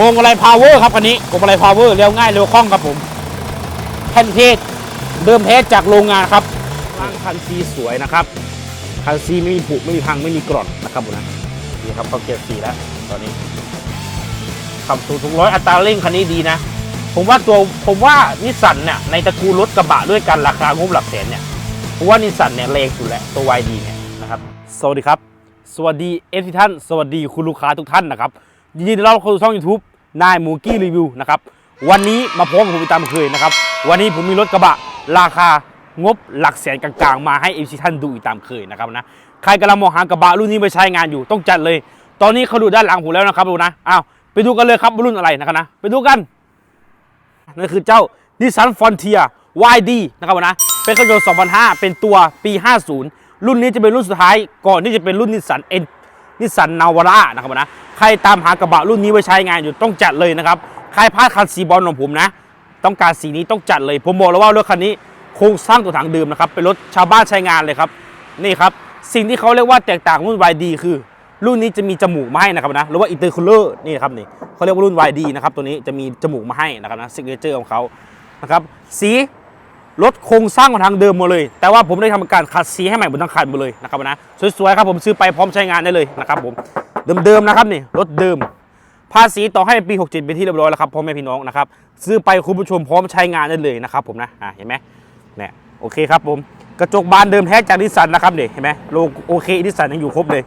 พวงมาลัยพาวเวอร์ครับคันนี้พวงมาลัยพาวเวอร์เร็วง่ายเร็วคล่องครับผมแผ่นเทศเดิมเทสจากโรงงานครับร่างคันซีสวยนะครับคันซีไม่มีผุไม่มีพังไม่มีกร่อนนะครับผมนะนี่ครับเขาเก็บสีแล้วตอนนี้ขับสูงถึงร้อยอัตราเร่งคันนี้ดีนะ ผมว่าตัวผมว่านิสสันเนี่ยในตระกูลรถกระบะด้วยกันราคางบหลักแสนเนี่ยผมว่านิสสันเนี่ยแรงสุดแล้วตัว YD เนี่ยนะครับสวัสดีครับ สวัสดีเอฟทีท่าน สวัสดีคุณลูกค้าทุกท่านนะครับ ยินดีต้อนรับเข้าสู่ช่อง YouTube นายมูกี้รีวิวนะครับวันนี้มาพบกับผมตามเคยนะครับวันนี้ผมมีรถกระบะราคางบหลักแสนกลางๆ มาให้เอฟทีท่านดูอีกตามเคยนะครับนะใครกำลังมองหากระบะรุ่นนี้ไปใช้งานอยู่ต้องจัดเลย ตอนนี้เขาดูด้านหลังผมแล้วนะครับดูนะอ้าวไปดูกันเลยครับว่ารุ่นอะไรนะครับนะไปดูกันนั่นคือเจ้า Nissan Frontier YD นะครับนะเป็นเครื่องยนต์2005 เป็นตัวปี 50 รุ่นนี้จะเป็นรุ่นสุดท้ายก่อนที่จะเป็นรุ่นนิสสันเอ็นนิสสันนาวาร่านะครับนะ ใครตามหากระบะรุ่นนี้ไว้ใช้งานอยู่ต้องจัดเลยนะครับใครพลาดคันสีบอลของผมนะ ต้องการสีนี้ต้องจัดเลย ผมบอกแล้วว่ารถคันนี้โครงสร้างตัวถังเดิมนะครับเป็นรถชาวบ้านใช้งานเลยครับนี่ครับสิ่งที่เขาเรียกว่าแตกต่างรุ่น YD คือ รุ่นนี้จะมีจมูกมาให้นะครับนะหรือว่าอินเตอร์คูลเลอร์นี่นะครับนี่เขาเรียกว่ารุ่น YD นะครับตัวนี้จะมีจมูกมาให้นะครับนะซิกเนเจอร์ของเขานะครับสีรถโครงสร้างของทางเดิมหมดเลย แต่ว่าผมได้ทำการขัดสีให้ใหม่บนทั้งคันหมดเลยนะครับนะสวยๆครับผมซื้อไปพร้อมใช้งานได้เลยนะครับผม เดิมๆนะครับนี่รถเดิม ภาษีต่อให้ปี 67 เป็นที่เรียบร้อยแล้วครับพ่อแม่พี่น้องนะครับซื้อไปคุณผู้ชมพร้อมใช้งานได้เลยนะครับผมนะอะเห็นไหมเนี่ยโอเคครับผมกระจกบานเดิมแท้จากนิสสันนะครับเนี่ยเห็นไหมโลโอเคนิสสันยังอยู่ครบเลย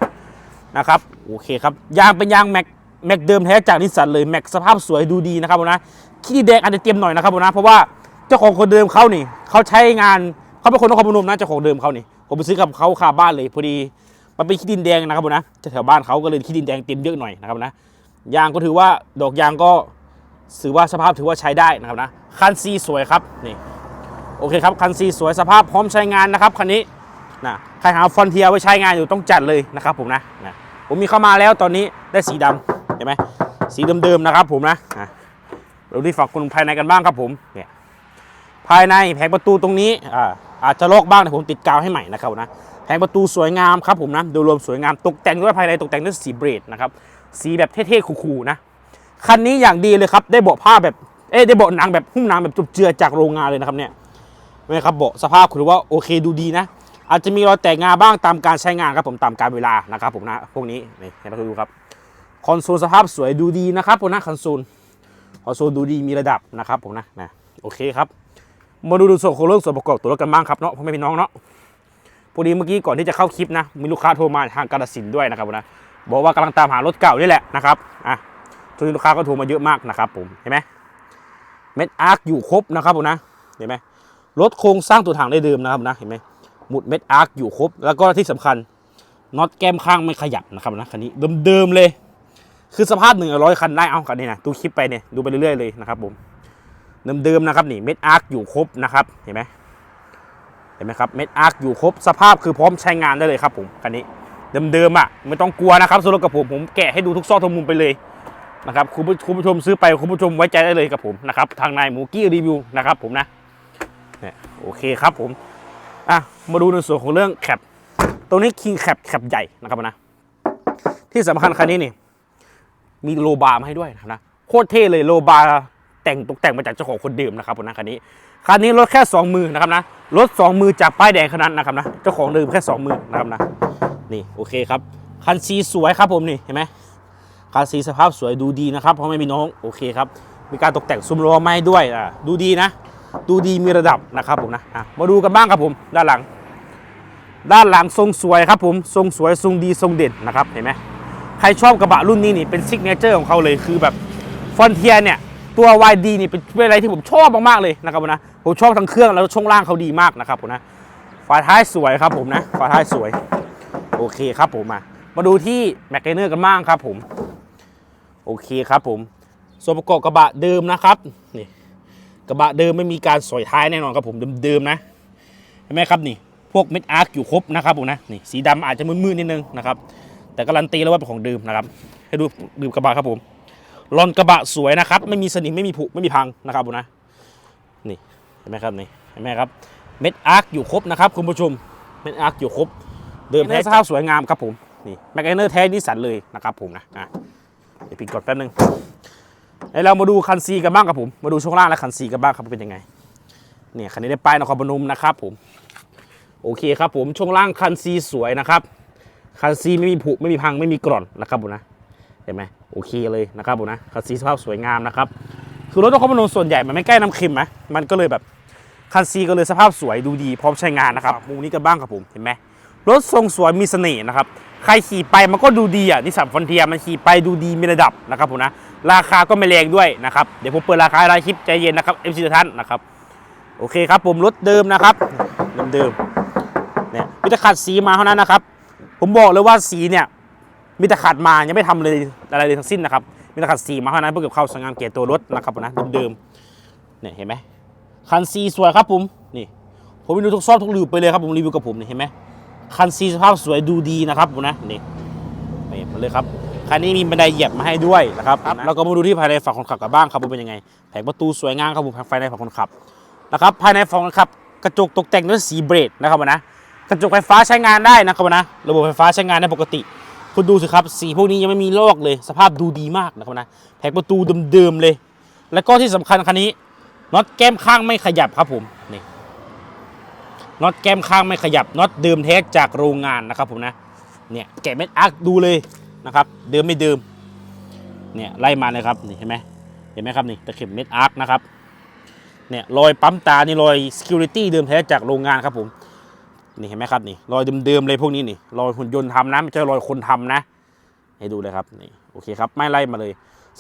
นะครับโอเคครับยางเป็นยางแม็กแม็กเดิมแท้จากนิสสันเลยแม็กสภาพสวยดูดีนะครับผมนะขี้แดงอาจจะเตรียมหน่อยนะครับผมนะเพราะว่าเจ้าของคนเดิมเขานี่เขาใช้งานเขาเป็นคนนครพนมนะเจ้าของเดิมเขานี่ผมไปซื้อกับเขาคาบ้านเลยพอดี มันเป็นขี้ดินแดงนะครับผมนะแถวบ้านเขาก็เลยขี้ดินแดงเต็มเยอะหน่อยนะครับนะยางก็ถือว่าดอกยางก็ถือว่าสภาพถือว่าใช้ได้นะครับนะคันซีสวยครับนี่โอเคครับคันซีสวยสภาพพร้อมใช้งานนะครับคันนี้นะใครหาฟอนเทียไว้ใช้งานอยู่ต้องจัดเลยนะครับผมนะนะผมมีเข้ามาแล้วตอนนี้ได้สีดำเห็นไหมสีเดิมๆนะครับผมนะอะเราดูฝั่งคนภายในกันบ้างครับผมเนี่ยภายในแผงประตูตรงนี้อ่าอาจจะลอกบ้างแต่ผมติดกาวให้ใหม่นะครับนะ แผงประตูสวยงามครับผมนะโดยรวมสวยงามตกแต่งด้วยภายในตกแต่งด้วยสีเบรดนะครับสีแบบเท่ๆคูลๆนะคันนี้อย่างดีเลยครับได้เบาะผ้าแบบเอ๊ได้เบาะหนังแบบหุ้มหนังแบบจุบเจือจากโรงงานเลยนะครับเนี่ยไม่ครับเบาะสภาพถือว่าโอเคดูดีนะอาจจะมีรอยแตกงาบ้างตามการใช้งานครับผมตามการเวลานะครับผมนะพวกนี้นี่ให้เราดูครับคอนโซลสภาพสวยดูดีนะครับผมนะคอนโซลคอนโซลดูดีมีระดับนะครับผมนะนะโอเคครับมาดูดูส่วนของเรื่องส่วนประกอบตัวรถกันบ้างครับเนาะพ่อแม่พี่น้องเนาะ พอดีเมื่อกี้ก่อนที่จะเข้าคลิปนะมีลูกค้าโทรมาทางกาฬสินธุ์ด้วยนะครับผมนะบอกว่ากำลังตามหารถเก่านี่แหละนะครับอะช่วงนี้ลูกค้าก็โทรมาเยอะมากนะครับผมเห็นไหมเม็ดอาร์คอยู่ครบนะครับผมนะเห็นไหมรถโครงสร้างตัวถังได้เดิมนะครับนะเห็นไหมหมุดเม็ดอาร์คอยู่ครบ แล้วก็ที่สำคัญน็อตแก้มข้างไม่ขยับนะครับนะคันนี้เดิมๆเลย คือสภาพหนึ่งร้อยคันได้เอาคันนี้นะดูคลิปไปเนี่ยดูไปเรื่อยๆเลยนะครับผมเดิมๆนะครับนี่เม็ดอาร์คอยู่ครบนะครับเห็นไหม ห็นไหมครับเม็ดอาร์คอยู่ครบสภาพคือพร้อมใช้งานได้เลยครับผมคันนี้เดิมๆอะไม่ต้องกลัวนะครับสำหรับกับผมผมแกะให้ดูทุกซอกทุกมุมไปเลยนะครับคุณผู้ชมซื้อไปคุณผู้ชมไว้ใจได้เลยกับผมนะครับทางนายหมูกี้รีวิวนะครับผมนะเนี่ยโอเคครับผมอะมาดูในส่วนของเรื่องแคปตรงนี้คิงแคปแคปใหญ่นะครับนะที่สำคัญคันนี้นี่มีโลบาร์มาให้ด้วยนะครับนะโคตรเท่เลยโลบาร์ แต่งตกแต่งมาจากเจ้าของคนเดิมนะครับผมนะคันนี้คันนี้รถแค่ 2 มือนะครับนะรถ 2 มือจากป้ายแดงขนาดนะครับนะเจ้าของเดิมแค่ 2 มือนะครับนะนี่โอเคครับคันสีสวยครับผมนี่เห็นไหมคันสีสภาพสวยดูดีนะครับเพราะไม่มีน้องโอเคครับมีการตกแต่งซุ้มล้อไม้ด้วยอะดูดีนะ ดูดีมีระดับนะครับผมนะะมาดูกันบ้างครับผมด้านหลัง ด้านหลังทรงสวยครับผมทรงสวยทรงดีทรงเด่นนะครับเห็นไหมใครชอบกระบะรุ่นนี้นี่เป็นซิกเนเจอร์ของเขาเลยคือแบบฟอนเทียเนี่ย ตัว YD นี่เป็นอะไรที่ผมชอบมากๆเลยนะครับผมนะผมชอบทั้งเครื่องแล้วช่วงล่างเขาดีมากนะครับผมนะฝาท้ายสวยครับผมนะฝาท้ายสวย โอเคครับผมมามาดูที่แมกเนอร์กันบ้างครับผม โอเคครับผมส่วนประกอบกระบะเดิมนะครับนี่กระบะเดิมไม่มีการสอยท้ายแน่นอนครับผมเดิมๆนะเห็นไหมครับนี่ พวกเม็ดอาร์คอยู่ครบนะครับผมนะนี่สีดำอาจจะมืดๆนิดนึงนะครับแต่การันตีแล้วว่าเป็นของเดิมนะครับ ให้ดูดูกระบะครับผม ลอนกระบะสวยนะครับ ไม่มีสนิมไม่มีผุไม่มีพังนะครับผมนะนี่เห็นไหมครับนี่เห็นไหมครับเม็ดอาร์คอยู่ครบนะครับคุณผู้ชมเม็ดอาร์คอยู่ครบ เดิมแท้สภาพสวยงามครับผมนี่แมกเนอร์แท้นิสสันเลยนะครับผมนะอะเดี๋ยวปิดก่อนแป๊บนึงเดี๋ยวเรามาดูคันซีกันบ้างครับผมมาดูช่วงล่างและคันซีกันบ้างครับเป็นยังไงเนี่ยคันนี้ได้ป้ายนครพนมนะครับผมโอเคครับผมช่วงล่างคันซีสวยนะครับคันซีไม่มีผุไม่มีพังไม่มีกร่อนนะครับผมนะ เห็นไหมโอเคเลยนะครับผมนะคันซีสภาพสวยงามนะครับคือรถนครพนมส่วนใหญ่มันไม่ใกล้น้ำเค็มไหมมันก็เลยแบบคันซีก็เลยสภาพสวยดูดีพร้อมใช้งานนะครับมุมนี้กันบ้างครับผมเห็นไหมรถทรงสวยมีเสน่ห์นะครับใครขี่ไปมันก็ดูดีอะนิสสันฟอนเทียมันขี่ไปดูดีมีระดับนะครับผมนะราคาก็ไม่แรงด้วยนะครับเดี๋ยวผมเปิดราคารายคลิปใจเย็นนะครับเอฟซีท่านนะครับโอเคครับผมรถเดิมนะครับเดิมๆเนี่ยมีแต่ขัดสีมาเท่านั้นนะครับ ผมบอกเลยว่าสีเนี่ย มีแต่ขัดมายังไม่ทำเลยอะไรเลยทั้งสิ้นนะครับ มีแต่ขัดสีมาเท่านั้นเพื่อเก็บเข้าสวยงามเกียรติตัวรถนะครับผมนะเดิมๆเนี่ยเห็นไหมคันซีสวยครับผมนี่ผมไปดูทุกซอกทุกหลืบไปเลยครับผมรีวิวกับผมนี่เห็นไหมคันซีสภาพสวยดูดีนะครับผมนะนี่นี่มาเลยครับคันนี้มีบันไดเหยียบมาให้ด้วยนะครับแล้วก็มาดูที่ภายในฝั่งคนขับกันบ้างครับว่าเป็นยังไง แผงประตูสวยงามครับผมภายในฝั่งคนขับนะครับภายในฝั่งคนขับ กระจกตกแต่งด้วยสีเบรดนะครับผมนะกระจกไฟฟ้าใช้งานได้นะครับผมนะระบบไฟฟ้าใช้งานได้ปกติ คุณดูสิครับ สีพวกนี้ยังไม่มีลอกเลย สภาพดูดีมากนะครับนะแผงประตูเดิมๆเลย แล้วก็ที่สำคัญคันนี้น็อตแก้มข้างไม่ขยับครับผมนี่น็อตแก้มข้างไม่ขยับน็อตเดิมแท้จากโรงงานนะครับผมนะเนี่ยแกะเม็ดอาร์คดูเลยนะครับ เดิมไม่เดิมเนี่ยไล่มาเลยครับนี่เห็นไหมเห็นไหมครับนี่ตะเข็บเม็ดอาร์คนะครับเนี่ยรอยปั๊มตานี่รอย security เดิมแท้จากโรงงานครับผม นี่เห็นไหมครับนี่รอยเดิมๆเลยพวกนี้นี่รอยหุ่นยนต์ทำนะไม่ใช่รอยคนทำนะ ให้ดูเลยครับนี่โอเคครับไม่ไล่มาเลย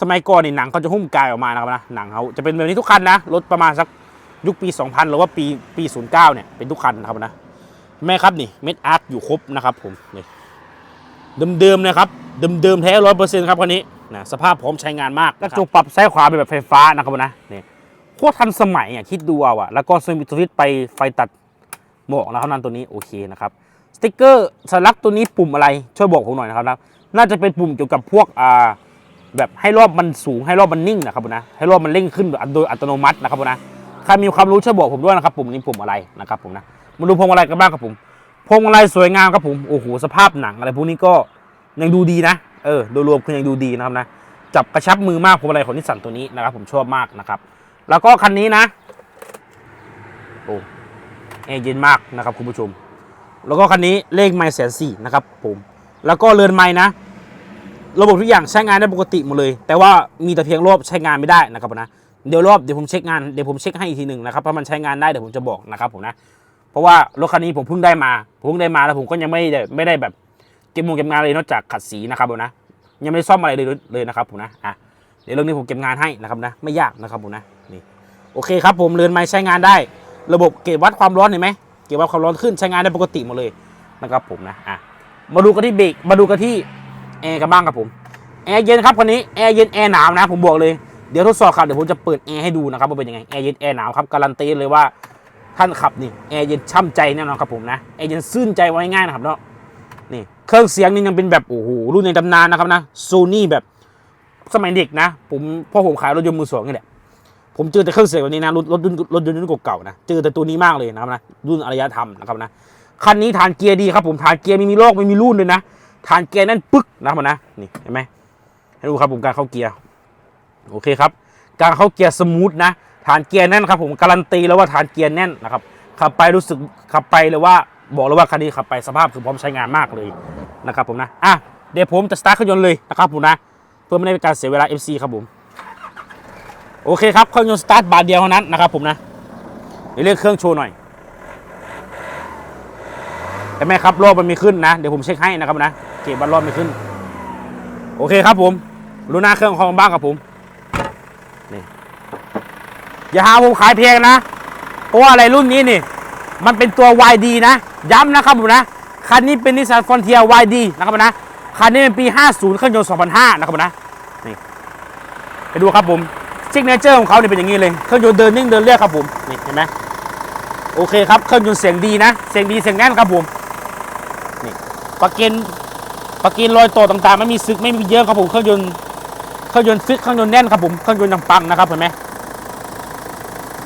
สมัยก่อนนี่หนังเขาจะหุ้มกายออกมานะครับนะหนังเขาจะเป็นแบบนี้ทุกคันนะรถประมาณสักยุคปี 2000 หรือว่าปีปี09เนี่ยเป็นทุกคันนะครับนะแม่ครับนี่เม็ดอาร์ตอยู่ครบนะครับผมนี่เดิมๆนะครับเดิมๆแท้ร้อยเปอร์เซ็นต์ครับคันนี้นะสภาพพร้อมใช้งานมากกระจกปรับซ้ายขวาเป็นแบบไฟฟ้านะครับนะนี่โคตรทันสมัยอะคิดดูเอาอะแล้วก็สวิตช์สวิตช์ไปไฟตัด หมอกนะครับนั่นตัวนี้โอเคนะครับสติ๊กเกอร์สลักตัวนี้ปุ่มอะไรช่วยบอกผมหน่อยนะครับนะน่าจะเป็นปุ่มเกี่ยวกับพวกอ่าแบบให้รอบมันสูงให้รอบมันนิ่งนะครับผมนะให้รอบมันเร่งขึ้นโดยอัตโนมัตินะครับผมนะใครมีความรู้ช่วยบอกผมด้วยนะครับปุ่มนี้ปุ่มอะไรนะครับผมนะมาดูพวงมาลัยกันบ้างครับผมพวงมาลัยสวยงามครับผมโอ้โหสภาพหนังอะไรพวกนี้ก็ยังดูดีนะเออโดยรวมคือยังดูดีนะครับนะจับกระชับมือมากพวงมาลัยของนิสสันตัวนี้นะครับผมชอบมากนะครับ แล้วก็คันนี้นะโอ้ อร์เย็นมากนะครับคุณผู้ชม แล้วก็คันนี้เลขไมล์แสนสี่นะครับผมแล้วก็เรือนไม้นะ ระบบทุกอย่างใช้งานได้ปกติหมดเลย แต่ว่ามีแต่เพียงรอบใช้งานไม่ได้นะครับผมนะเดี๋ยวรอบเดี๋ยวผมเช็คงานเดี๋ยวผมเช็คให้อีกทีหนึ่งนะครับถ้ามันใช้งานได้เดี๋ยวผมจะบอกนะครับผมนะเพราะว่ารถคันนี้ผมเพิ่งได้มาผมเพิ่งได้มาแล้วผมก็ยังไม่ได้ไม่ได้แบบเก็บงงเก็บงานเลยนอกจากขัดสีนะครับผมนะยังไม่ได้ซ่อมอะไรเลยเลยนะครับผมนะอะเดี๋ยวเรื่องนี้ผมเก็บงานให้นะครับนะไม่ยากนะครับผมนะนี่โอเคครับผมเรือนไม้ใช้งานได้ ระบบเก็บวัดความร้อนเห็นไหมเก็บวัดความร้อนขึ้นใช้งานได้ปกติหมดเลยนะครับผมนะอะมาดูกันที่เบรกมาดูกันที่แอร์กันบ้างครับผมแอร์เย็นครับคันนี้แอร์เย็นแอร์หนาวนะผมบอกเลยเดี๋ยวทดสอบครับเดี๋ยวผมจะเปิดแอร์ให้ดูนะครับว่าเป็นยังไงแอร์เย็นแอร์หนาวครับการันตีเลยว่าท่านขับนี่แอร์เย็นช่ำใจแน่นอนครับผมนะแอร์เย็นซื่นใจไว้ง่ายนะครับเนาะนี่เครื่องเสียงนี่ยังเป็นแบบโอ้โหรุ่นในตำนานนะครับนะโซนี่แบบสมัยเด็กนะ ผมพ่อผมขายรถยนต์มือสองนี่แหละ ผมเจอแต่เครื่องเสียงแบบนี้นะรถรถรุ่นรถยนต์รุ่นเก่าๆนะเจอแต่ตัวนี้มากเลยนะครับนะรุ่นอารยธรรมนะครับนะคันนี้ฐานเกียร์ดีครับผมฐานเกียร์ไม่มีโรคไม่มีรุ่นเลยนะฐานเกียร์แน่นปึ๊กนะครับนะนี่เห็นไหมให้ดูครับผมการเข้าเกียร์โอเคครับ การเข้าเกียร์สมูทนะฐานเกียร์แน่นครับผมการันตีแล้วว่าฐานเกียร์แน่นนะครับขับไปรู้สึกขับไปเลยว่าบอกเลยว่าคันนี้ขับไปสภาพคือพร้อมใช้งานมากเลยนะครับผมนะอะเดี๋ยวผมจะสตาร์ทเครื่องยนต์เลยนะครับผมนะ เพื่อไม่ให้เป็นการเสียเวลา FC ครับผม โอเคครับเครื่องยนต์สตาร์ทบาทเดียวเท่านั้นนะครับผมนะเดี๋ยวเรียกเครื่องโชว์หน่อยแต่แม่ครับรอบมันมีขึ้นนะเดี๋ยวผมเช็คให้นะครับนะเก็บบัตรรอบม่ขึ้น โอเคครับผมรู้หน้าเครื่องของบ้างครับผมนี่อย่าหาผมขายแพงนะเพราะว่าอะไรรุ่นนี้นี่ มันเป็นตัว YD นะ ย้ำนะครับผมนะคันนี้เป็นนิสสันฟอนเทีย YD นะครับผมนะคันนี้เป็นปี 50 เครื่องยนต์ 2005 นะครับผมนะนี่ไปดูครับผม ซิกเนเจอร์ของเขาเนี่ยเป็นอย่างนี้เลย เครื่องยนต์เดินนิ่งเดินเรียกครับผมนี่เห็นไหมโอเคครับ เครื่องยนต์เสียงดีนะ เสียงดีเสียงแน่นครับผมนี่ปากเกนปากกินรอยต่อต่างๆไม่มีซึกไม่มีเยอะครับผม เครื่องยนต์เครื่องยนต์ฟิตเครื่องยนต์แน่นครับผม เครื่องยนต์ยังปังนะครับเห็นไหม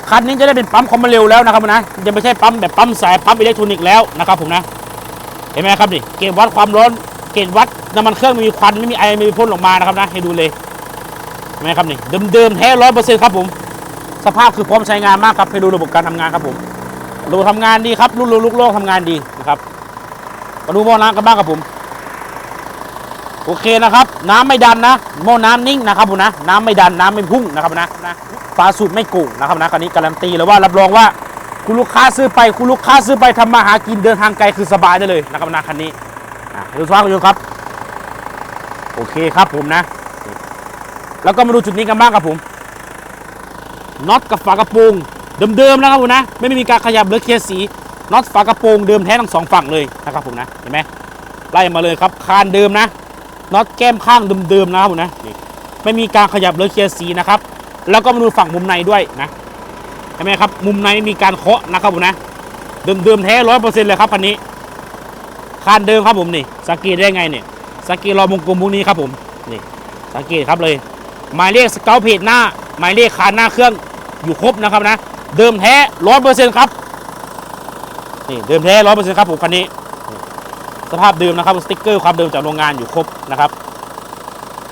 คันนี้จะได้เป็นปั๊มความเร็วแล้วนะครับผมนะยังไม่ใช่ปั๊มแบบปั๊มสายปั๊มอิเล็กทรอนิกส์แล้วนะครับผมนะ เห็นไหมครับดิเกณฑ์วัดความร้อน เกณฑ์วัดน้ำมันเครื่องไม่มีควันไม่มีไอไม่มีพ่นออกมานะครับนะให้ดูเลย ไหมครับนี่เดิมๆแท้ร้อยเปอร์เซ็นต์ครับผมสภาพคือพร้อมใช้งานมากครับไปดูระบบการทำงานครับผมระบบทำงานดีครับรุ่นลูกโลกทำงานดีนะครับมาดูหม้อน้ำกันบ้างครับผมโอเคนะครับ น้ำไม่ดันนะหม้อน้ำนิ่งนะครับผมนะน้ำไม่ดันน้ำไม่พุ่งนะครับนะนะฝาสูบไม่โก่งนะครับนะคันนี้การันตีเลยว่ารับรองว่าคุณลูกค้าซื้อไปคุณลูกค้าซื้อไปทำมาหากินเดินทางไกลคือสบายได้เลยนะครับนะคันนี้ดูสภาพกันดูครับ โอเคครับผมนะ แล้วก็มาดูจุดนี้กันบ้างครับผมน็อตกับฝากระโปรงเดิมๆนะครับผมนะ ไม่มีการขยับหรือเคลียร์สีน็อตฝากระโปรงเดิมแท้ทั้งสองฝั่งเลยนะครับผมนะเห็นไหมไล่มาเลยครับคานเดิมนะน็อตแก้มข้างเดิมๆนะครับผมนะไม่มีการขยับหรือเคลียร์สีนะครับ แล้วก็มาดูฝั่งมุมในด้วยนะเห็นไหมครับ มุมในม่มีการเคาะนะครับผมนะเดิมๆแท้ร้อยเปอร์เซ็นต์เลยครับคันนี้คานเดิมครับผมนี่สังเกตได้ไงเนี่ยสังเกตรอวงกลมพวกนี้ครับผมนี่สังเกตครับเลย หมายเลขสเกลเพจหน้า หมายเลขคานหน้าเครื่องอยู่ครบนะครับนะ เดิมแท้ร้อยเปอร์เซ็นต์ครับ นี่เดิมแท้ร้อยเปอร์เซ็นต์ครับผมคันนี้ สภาพเดิมนะครับสติ๊กเกอร์ความเดิมจากโรงงานอยู่ครบนะครับ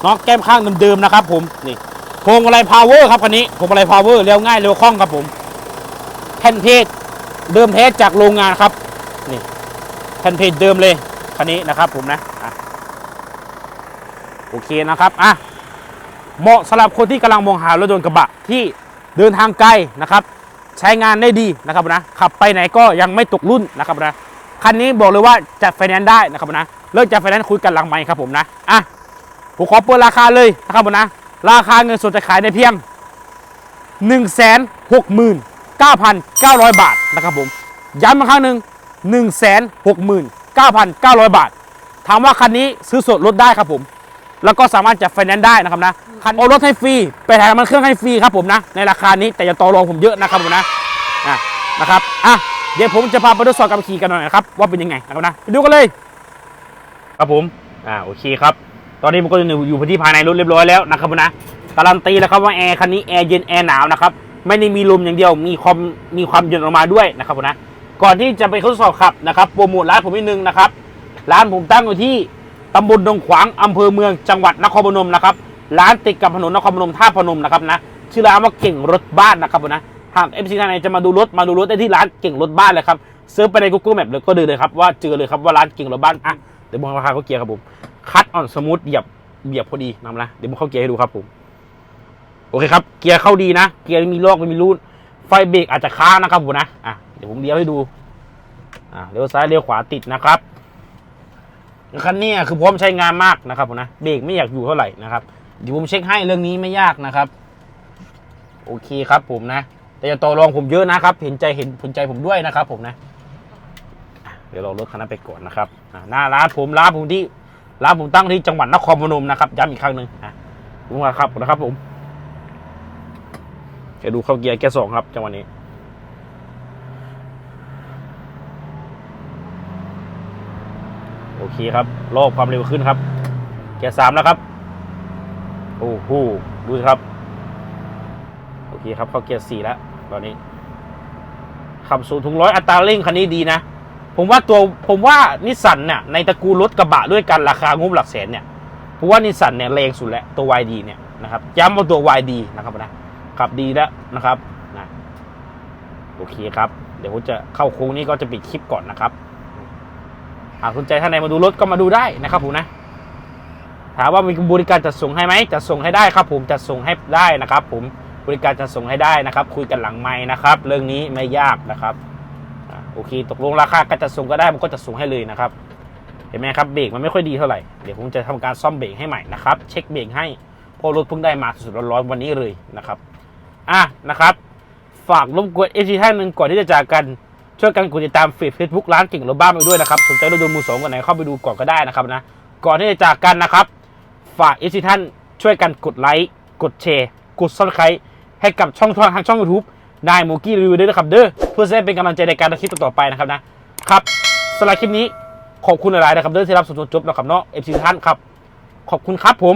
น็อกแก้มข้างเดิมๆนะครับ ผมนี่พวงมาลัยพาวเวอร์ครับคันนี้พวงมาลัยพาวเวอร์เร็วง่ายเร็วคล่องครับผม แผ่นเพจเดิมแท้จากโรงงานครับนี่แผ่นเพจเดิมเลยคันนี้นะครับผมนะโอเคนะครับอะ เหมาะสำหรับคนที่กำลังมองหารถยนต์กระบะที่เดินทางไกลนะครับ ใช้งานได้ดีนะครับนะขับไปไหนก็ยังไม่ตกรุ่นนะครับนะคันนี้บอกเลยว่าจัดไฟแนนซ์ได้นะครับนะเลิกจัดไฟแนนซ์คุยกันหลังไมค์ครับผมนะอะผมขอเปิดราคาเลยนะครับผมนะ ราคาเงินสดจะขายในเพียง 1 6 9 9 0 0 บาทนะครับผมย้ำอีกครั้งหนึ่ง1 6 9 9 0 0 บาทถามว่าคันนี้ซื้อสดลดได้ครับผม แล้วก็สามารถจัดไฟแนนซ์ได้นะครับนะคันโอรถให้ฟรีไปถ่ายน้ำมันเครื่องให้ฟรีครับผมนะ ในราคานี้แต่อย่าต่อรองผมเยอะนะครับผมนะอะนะครับอะเดี๋ยวผมจะพาไปทดสอบกับขี่กันหน่อยนะครับว่าเป็นยังไงนะครับนะไปดูกันเลย ครับผมอ่าโอเคครับ ตอนนี้ผมก็อยู่อยู่ที่ภายในรถเรียบร้อยแล้วนะครับผมนะการันตีแล้วครับว่าแอร์คันนี้แอร์เย็นแอร์หนาวนะครับไม่ได้มีลมอย่างเดียวมีความมีความเย็นออกมาด้วยนะครับผมนะก่อนที่จะไปทดสอบขับนะครับโปรโมทร้านผมนิดนึงนะครับร้านผมตั้งอยู่ที่ ตำบลดงขวางอำเภอเมืองจังหวัดนครพนมนะครับร้านติดกับถนนนครพนมท่าพนมนะครับนะชื่อร้านว่าเก่งรถบ้านนะครับผมนะหากเอฟซีท่านไหนจะมาดูรถมาดูรถได้ที่ร้านเก่งรถบ้านเลยครับเซิร์ชไปใน Google Map เลยก็ดูเลยครับว่าเจอเลยครับว่าร้านเก่งรถบ้านอะเดี๋ยวผมองราคาเขาเกียร์ครับผมคัดออนสมูทเหยียบเหยียบพอดีนำนะเดี๋ยวผมเข้าเกียร์ให้ดูครับผมโอเคครับเกียร์เข้าดีนะ เกียร์ไม่มีลอกไม่มีรูดไฟเบรกอาจจะค้างนะครับผมนะอะเดี๋ยวผมเลี้ยวให้ดูอ่าเลี้ยวซ้ายเลี้ยวขวาติดนะครับ คันนี้คือพร้อมใช้งานมากนะครับผมนะเบรกไม่อยากอยู่เท่าไหร่นะครับเดี๋ยวผมเช็คให้เรื่องนี้ไม่ยากนะครับ โอเคครับผมนะ แต่อย่าต่อรองผมเยอะนะครับ เห็นใจเห็นเห็นใจผมด้วยนะครับ ผมนะเดี๋ยวเรารถคันนั้นไปก่อนนะครับหน้าร้านผมร้านผมที่ร้านผมตั้งที่จังหวัดนครพนมนะครับย้ำอีกครั้งหนึ่งอะผมมาครับนะครับผมเดี๋ยวดูเข้าเกียร์แกสองครับจังหวะนี้ โอเคครับรอบความเร็วขึ้นครับเกียร์สามแล้วครับ โอ้โหดูสิครับ โอเคครับเข้าเกียร์สี่แล้วตอนนี้ขับสูงถึงร้อยอัตราเร่งคันนี้ดีนะ ผมว่าตัวผมว่านิสสันเนี่ยในตระกูลรถกระบะด้วยกันราคางบหลักแสนเนี่ยผมว่านิสสันเนี่ยแรงสุดแล้วตัว YD เนี่ยนะครับย้ำว่าตัว YD นะครับนะขับดีแล้วนะครับนะโอเคครับ เดี๋ยวผมจะเข้าโค้งนี้ก็จะปิดคลิปก่อนนะครับ หากสนใจท่านใดมาดูรถก็มาดูได้นะครับผมนะถามว่ามีบริการจัดส่งให้ไหมจัดส่งให้ได้ครับผมจัดส่งให้ได้นะครับ ผมบริการจัดส่งให้ได้นะครับ คุยกันหลังไม้นะครับ เรื่องนี้ไม่ยากนะครับโอเค ตกลงราคาการจัดส่งก็ได้ผมก็จัดส่งให้เลยนะครับ เห็นไหมครับเบรกมันไม่ค่อยดีเท่าไหร่เดี๋ยวผมจะทำการซ่อมเบรกให้ใหม่นะครับ เช็คเบรกให้เพราะรถเพิ่งได้มาสดๆร้อนๆวันนี้เลยนะครับอะนะครับ ฝากรบกวนเอฟซีท่านหนึ่งก่อนที่จะจากกัน ช่วยกันกดติดตามเฟซเฟซบุ๊กร้านเก่งรถบ้านไปด้วยนะครับสนใจรถยนต์มือสองกันไหนเข้าไปดูก่อนก็ได้นะครับนะก่อนที่จะจากกันนะครับ ฝากเอฟซีท่านช่วยกันกดไลค์กดแชร์กดซับสไครต์ให้กับช่องทางทางช่องยูทูบนายโมกี้รีวิวด้วยนะครับเด้อเพื่อจะได้เป็นกำลังใจในการทำคลิปต่อๆไปนะครับนะครับสำหรับคลิปนี้ขอบคุณหลายๆนะครับเด้อที่รับชมจนจบนะครับเนาะเอฟซีท่านครับขอบคุณครับผม